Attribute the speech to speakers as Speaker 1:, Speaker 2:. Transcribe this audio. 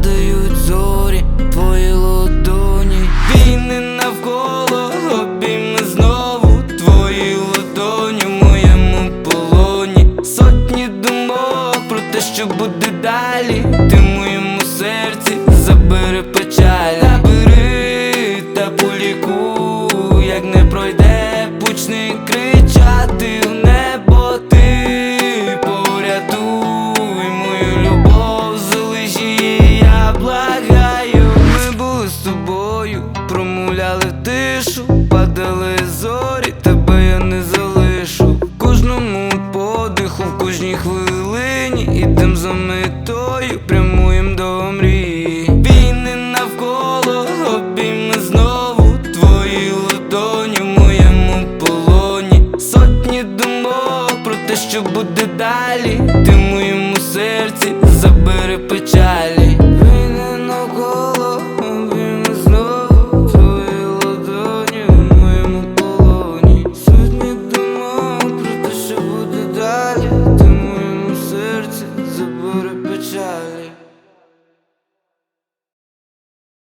Speaker 1: падають зорі, твої лодоні, війни навколо обійми знову твої лодоні в моєму полоні. Сотні думок про те, що буде далі. Ти в моєму серці забере. Тобою, промовляли тишу, падали зорі, тебе я не залишу. Кожному подиху, в кожній хвилині, ідем за метою, прямуєм до мрії. Війни навколо обійми знову твої ладоні в моєму полоні. Сотні думок про те, що буде далі. Ти в моєму серці забери. Війни